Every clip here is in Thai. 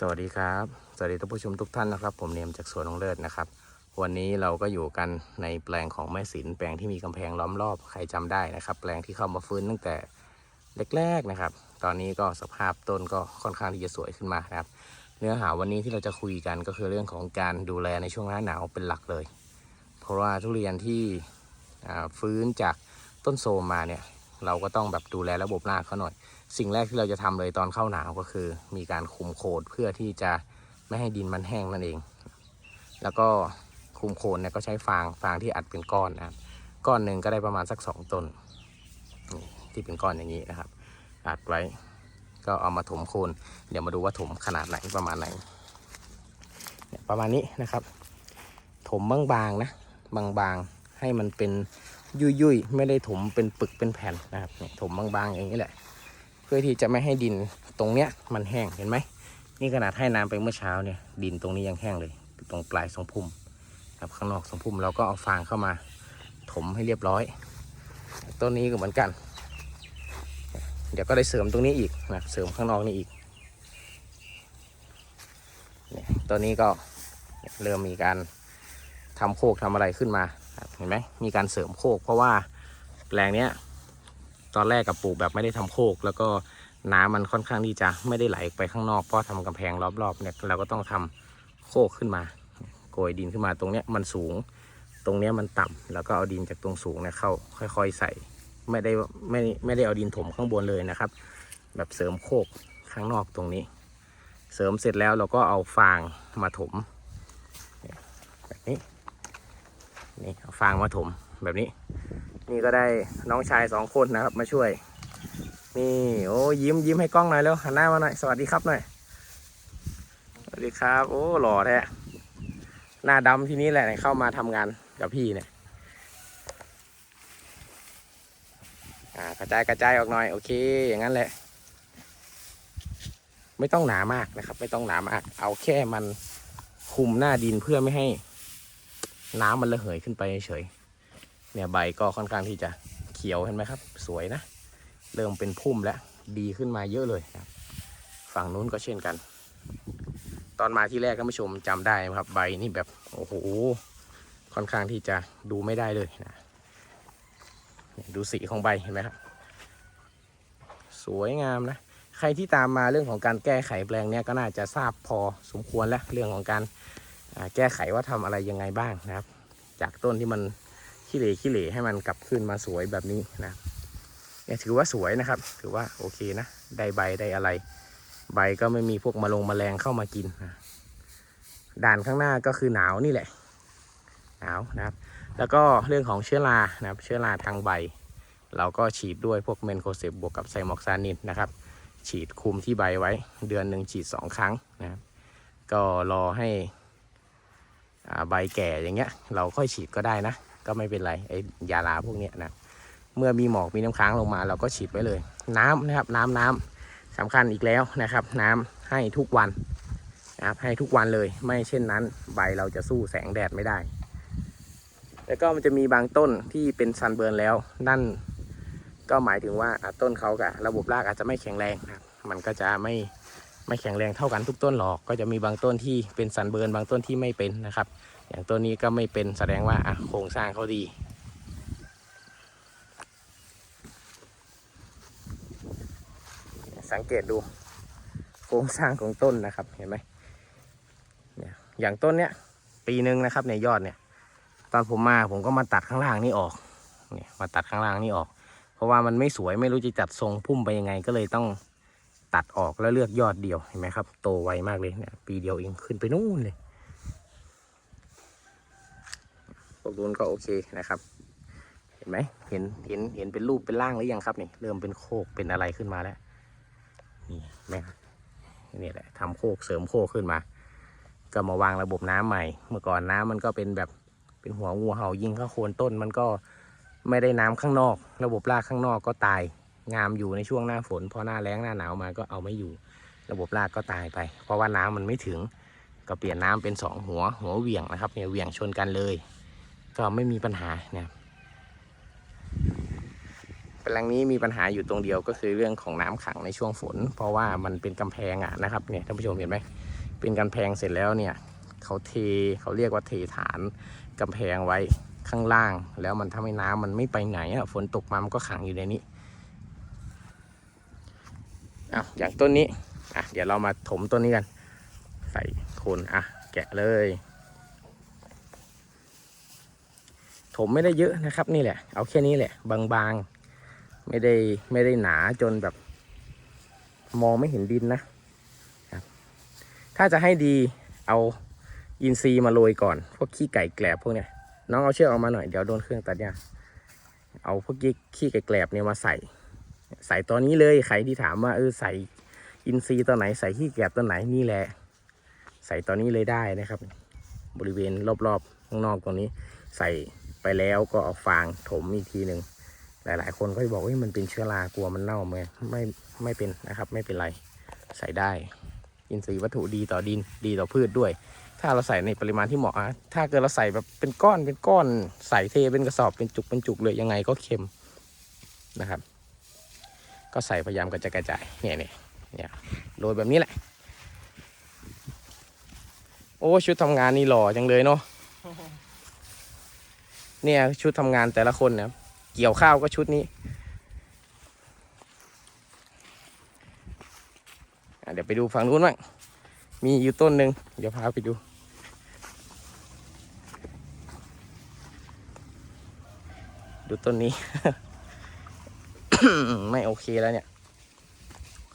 สวัสดีครับ สวัสดีท่านผู้ชมทุกท่านนะครับ ผมเนมจากสวนนงเลิศนะครับ วันนี้เราก็อยู่กันในแปลงของแม่สินแปลงที่มีกำแพงล้อมรอบใครจำได้นะครับ แปลงที่เข้ามาฟื้นตั้งแต่แรกๆนะครับ ตอนนี้ก็สภาพต้นก็ค่อนข้างที่จะสวยขึ้นมานะครับ เนื้อหาวันนี้ที่เราจะคุยกันก็คือเรื่องของการดูแลในช่วงหน้าหนาวเป็นหลักเลย เพราะว่าทุเรียนที่ฟื้นจากต้นโทรมมาเนี่ยเราก็ต้องแบบดูแลระบบรากเขาหน่อย สิ่งแรกที่เราจะทำเลยตอนเข้าหนาวก็คือ มีการคุมโคนเพื่อที่จะไม่ให้ดินมันแห้งนั่นเอง แล้วก็คุมโคนเนี่ยก็ใช้ฟางฟางที่อัดเป็นก้อนนะครับก้อนหนึ่งก็ได้ประมาณสักสองต้นที่เป็นก้อนอย่างนี้นะครับ อัดไว้ก็เอามาถมโคน เดี๋ยวมาดูว่าถมขนาดไหนประมาณไหนประมาณนี้นะครับ ถมบางๆนะบางๆให้มันเป็นยุ่ยๆไม่ได้ถมเป็นปึกเป็นแผ่นนะครับถมบางๆอย่างนี้แหละ เพื่อที่จะไม่ให้ดินตรงเนี้ยมันแห้งเห็นไหมนี่ขนาดให้น้ำไปเมื่อเช้าเนี่ย ดินตรงนี้ยังแห้งเลย ตรงปลายทรงพุ่มครับข้างนอกทรงพุ่มเราก็เอาฟางเข้ามาถมให้เรียบร้อย ต้นนี้ก็เหมือนกัน เดี๋ยวก็ได้เสริมตรงนี้อีกนะเสริมข้างนอกนี่อีกเนี่ยตัวนี้ก็เริ่มมีการทำโคกทำอะไรขึ้นมาเห็นไหมมีการเสริมโคกเพราะว่าแปลงเนี้ย ตอนแรกกับปลูกแบบไม่ได้ทำโคก แล้วก็น้ำมันค่อนข้างที่จะไม่ได้ไหลไปข้างนอกเพราะทำกำแพงรอบๆเนี่ยเราก็ต้องทำโคกขึ้นมาโกยดินขึ้นมาตรงเนี้ยมันสูง ตรงเนี้ยมันต่ำแล้วก็เอาดินจากตรงสูงเนี่ยเข้าค่อย ๆใส่ไม่ได้ไม่ไม่ได้เอาดินถมข้างบนเลยนะครับ แบบเสริมโคกข้างนอกตรงนี้ เสริมเสร็จแล้วเราก็เอาฟางมาถมแบบนี้นี่เอาฟางมาถมแบบนี้ นี่ก็ได้น้องชายสองคนนะครับมาช่วย นี่โอ้ยิ้มยิ้มให้กล้องหน่อยแล้วหันหน้ามาหน่อยสวัสดีครับหน่อยสวัสดีครับ โอ้หล่อแท้หน้าดำที่นี้แหละเข้ามาทำงานกับพี่เนี่ยอ่ากระจายกระจายออกหน่อยโอเค อย่างนั้นแหละ ไม่ต้องหนามากนะครับ ไม่ต้องหนามาก เอาแค่มันคุมหน้าดินเพื่อไม่ให้ น้ำมันระเหยขึ้นไปเฉย เนี่ยใบก็ค่อนข้างที่จะเขียวเห็นไหมครับ สวยนะ เริ่มเป็นพุ่มแล้วดีขึ้นมาเยอะเลยครับ ฝั่งนู้นก็เช่นกัน ตอนมาที่แรกท่านผู้ชมจำได้ไหมครับ ใบนี่แบบโอ้โหค่อนข้างที่จะดูไม่ได้เลยนะดูสีของใบเห็นไหมครับ สวยงามนะ ใครที่ตามมาเรื่องของการแก้ไขแปลงเนี้ยก็น่าจะทราบพอสมควรแล้วเรื่องของการแก้ไขว่าทำอะไรยังไงบ้างนะครับ จากต้นที่มัน ขี้เหร่ขี้เหร่ให้มันกลับขึ้นมาสวยแบบนี้นะเนี่ยถือว่าสวยนะครับ ถือว่าโอเคนะ ได้ใบได้อะไร ใบก็ไม่มีพวกมาลงมแมลงเข้ามากินนะด่านข้างหน้าก็คือหนาวนี่แหละ หนาวนะครับ แล้วก็เรื่องของเชื้อรานะครับ เชื้อราทางใบ เราก็ฉีดด้วยพวกเมนโคเซปบวกกับไซมอกซานินนะครับ ฉีดคุมที่ใบไว้ เดือนหนึ่งฉีดสองครั้งนะครับ ก็รอให้ใบแก่อย่างเงี้ย เราค่อยฉีดก็ได้นะ ก็ไม่เป็นไรไอ้ยาลาพวกเนี้ยนะเมื่อมีหมอกมีน้ำค้างลงมา เราก็ฉีดไว้เลย น้ำนะครับน้ำน้ำสำคัญอีกแล้วนะครับ น้ำให้ทุกวันนะครับให้ทุกวันเลยไม่เช่นนั้นใบเราจะสู้แสงแดดไม่ได้ แล้วก็มันจะมีบางต้นที่เป็นซันเบิร์นแล้ว นั่นก็หมายถึงว่าต้นเขากับระบบรากอาจจะไม่แข็งแรงนะครับมันก็จะไม่ ไม่แข็งแรงเท่ากันทุกต้นหรอก ก็จะมีบางต้นที่เป็นซันเบิร์นบางต้นที่ไม่เป็นนะครับ อย่างตัวนี้ก็ไม่เป็นแสดงว่าโครงสร้างเขาดีสังเกตดูโครงสร้างของต้นนะครับเห็นไหมเนี่ยอย่างต้นเนี้ยปีหนึ่งนะครับในยอดเนี่ยตอนผมมาผมก็มาตัดข้างล่างนี่ออกเนี่ยมาตัดข้างล่างนี่ออก เพราะว่ามันไม่สวยไม่รู้จะจัดทรงพุ่มไปยังไงก็เลยต้อง ตัดออกแล้วเลือกยอดเดียวเห็นไหมครับ โตไวมากเลยเนี่ย ปีเดียวเองขึ้นไปนู่นเลยพวกนู้นก็โอเคนะครับ เห็นไหมเห็นเห็นเห็นเป็นรูปเป็นร่างหรือยังครับนี่เริ่มเป็นโคกเป็นอะไรขึ้นมาแล้วนี่แม่ครับนี่แหละทำโคกเสริมโคกขึ้นมา ก็มาวางระบบน้ำใหม่ เมื่อก่อนน้ำมันก็เป็นแบบเป็นหัวงูเห่ายิงข้าโคนต้น มันก็ไม่ได้น้ำข้างนอก ระบบรากข้างนอกก็ตาย งามอยู่ในช่วงหน้าฝนพอหน้าแล้งหน้าหนาวมาก็เอาไม่อยู่ ระบบรากก็ตายไป เพราะว่าน้ำมันไม่ถึง ก็เปลี่ยนน้ำเป็นสองหัว หัวเหวี่ยงนะครับเนี่ยเหวี่ยงชนกันเลย ก็ไม่มีปัญหาเนี่ยแปลงนี้มีปัญหาอยู่ตรงเดียวก็คือเรื่องของน้ำขังในช่วงฝน เพราะว่ามันเป็นกำแพงอะนะครับเนี่ยท่านผู้ชมเห็นไหมเป็นกำแพงเสร็จแล้วเนี่ยเขาเทเขาเรียกว่าเทฐานกำแพงไว้ข้างล่าง แล้วมันทำให้น้ำมันไม่ไปไหนอะฝนตกมามันก็ขังอยู่ในนี้ อะอย่างต้นนี้อะเดี๋ยวเรามาถมต้นนี้กัน ใส่โคนอะแกะเลย ถมไม่ได้เยอะนะครับนี่แหละ เอาแค่นี้แหละ บางๆ ไม่ได้ไม่ได้หนาจนแบบ มองไม่เห็นดินนะครับถ้าจะให้ดีเอาอินทรีย์มาโรยก่อน พวกขี้ไก่แกลบพวกเนี้ยน้องเอาเชือกออกมาหน่อยเดี๋ยวโดนเครื่องตัดเนี่ยเอาพวกขี้ขี้ไก่แกลบเนี่ยมาใส่ ใส่ตอนนี้เลยใครที่ถามว่าเออใส่อินทรีตอนไหนใส่ขี้แกบตอนไหนนี่แหละ ใส่ตอนนี้เลยได้นะครับ บริเวณรอบๆข้างนอกตรงนี้ ใส่ไปแล้วก็เอาฟางถมอีกทีหนึ่งหลาย ๆ คนก็จะบอกว่ามันเป็นเชื้อรากลัวมันเน่าไหมไม่ไม่เป็นนะครับ ไม่เป็นไรใส่ได้ อินทรีย์วัตถุดีต่อดินดีต่อพืชด้วย ถ้าเราใส่ในปริมาณที่เหมาะอะถ้าเกิดเราใส่แบบเป็นก้อนเป็นก้อนใส่เทเป็นกระสอบเป็นจุกเป็นจุกเลยยังไงก็เค็มนะครับ ก็ใส่พยายามกระจายกระจายเนี่ยเนี่ยเนี่ยโรยแบบนี้แหละ โอ้ชุดทำงานนี่หล่อจังเลยเนาะเนี่ยชุดทำงานแต่ละคนเนี่ยเกี่ยวข้าวก็ชุดนี้ เดี๋ยวไปดูฝั่งนู้นบ้างมีอยู่ต้นหนึ่งเดี๋ยวพาไปดูดูต้นนี้ ไม่โอเคแล้วเนี่ย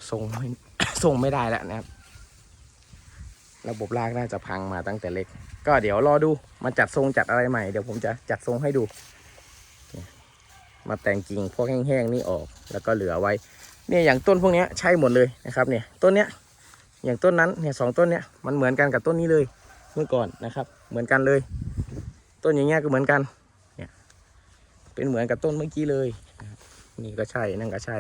ทรงไม่ทรงไม่ได้แล้วนะครับ ระบบรากน่าจะพังมาตั้งแต่เล็ก ก็เดี๋ยวรอดูมาจัดทรงจัดอะไรใหม่เดี๋ยวผมจะจัดทรงให้ดู มาแต่งกิ่งพวกแห้งๆนี่ออก แล้วก็เหลือไว้ เนี่ยอย่างต้นพวกนี้ใช่หมดเลยนะครับ เนี่ยต้นเนี้ยอย่างต้นนั้นเนี่ยสองต้นเนี้ยมันเหมือนกันกับต้นนี้เลยเมื่อก่อนนะครับ เหมือนกันเลย ต้นอย่างเงี้ยก็เหมือนกัน เนี่ยเป็นเหมือนกับต้นเมื่อกี้เลยนะ นี่ก็ใช่นั่นก็ใช่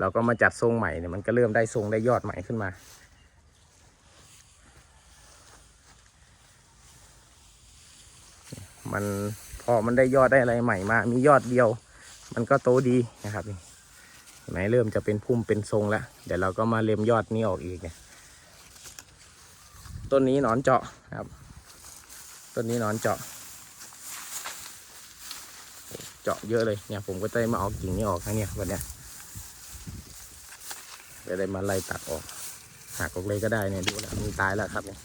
เราก็มาจัดทรงใหม่เนี่ยมันก็เริ่มได้ทรงได้ยอดใหม่ขึ้นมา มันพอมันได้ยอดได้อะไรใหม่มา มียอดเดียว มันก็โตดีนะครับนี่เห็นเริ่มจะเป็นพุ่มเป็นทรงแล้วเดี๋ยวเราก็มาเล็มยอดนี้ออกอีกเนี่ยต้นนี้หนอนเจาะครับ ต้นนี้หนอนเจาะ เจาะเยอะเลยเนี่ยผมก็ได้มาเอากิ่งนี้ออกนะเนี่ยวันเนี้ยจะได้มาไล่ตัดออกหักออกเลยก็ได้เนี่ยดูแล้วมันตายแล้วครับเนี่ย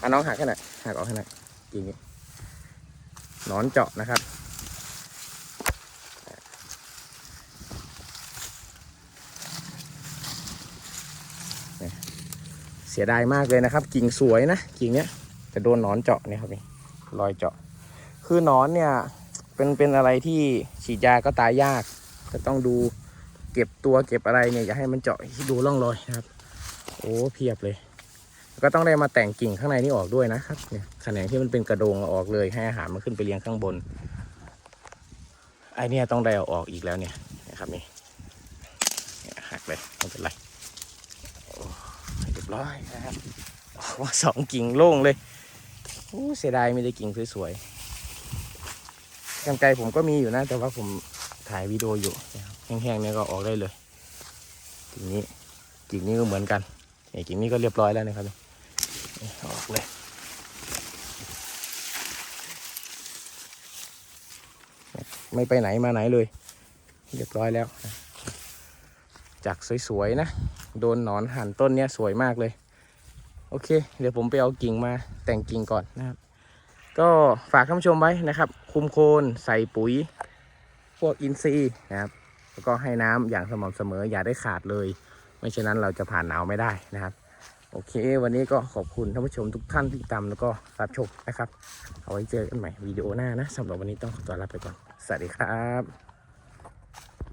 อะน้องหักแค่ไหนหักออกแค่ไหนกิ่งนี้นอนเจาะนะครับเสียดายมากเลยนะครับ กิ่งสวยนะกิ่งเนี้ยแต่โดนนอนเจาะเนี่ยครับนี่รอยเจาะ คือนอนเนี่ย เป็นเป็นอะไรที่ฉีดยาก็ตายยากจะต้องดูเก็บตัวเก็บอะไรเนี่ยอย่าให้มันเจาะดูร่องรอยนะครับ โอ้เพียบเลย ก็ต้องได้มาแต่งกิ่งข้างในนี่ออกด้วยนะครับเนี่ยแขนงที่มันเป็นกระโดงออกเลยให้อาหารมันขึ้นไปเลี้ยงข้างบนไอเนี่ยต้องได้เอาออกอีกแล้วเนี่ยนะครับนี่หักเลยไม่เป็นไรเรียบร้อยนะครับออกมาสองกิ่งโล่งเลยโอ้เสียดายไม่ได้กิ่งสวยๆ กันไกรผมก็มีอยู่นะ แต่ว่าผมถ่ายวิดีโออยู่นะครับแห้งๆเนี่ยก็ออกได้เลยกิ่งนี้กิ่งนี้ก็เหมือนกันเนี่ยกิ่งนี้ก็เรียบร้อยแล้วนะครับนี่ออกเลยไม่ไปไหนมาไหนเลย เรียบร้อยแล้ว จากสวยๆนะ โดนหนอนหั่นต้นเนี้ยสวยมากเลย โอเค เดี๋ยวผมไปเอากิ่งมาแต่งกิ่งก่อนนะครับ ก็ฝากท่านผู้ชมไว้นะครับ คุมโคนใส่ปุ๋ย พวกอินทรีย์นะครับ แล้วก็ให้น้ำอย่างสม่ำเสมออย่าได้ขาดเลย ไม่เช่นนั้นเราจะผ่านหนาวไม่ได้นะครับ โอเค วันนี้ก็ขอบคุณท่านผู้ชมทุกท่านที่ติดตามแล้วก็รับชมนะครับ เอาไว้เจอกันใหม่วิดีโอหน้านะสำหรับวันนี้ต้องขอตัวลาไปก่อน สวัสดีครับ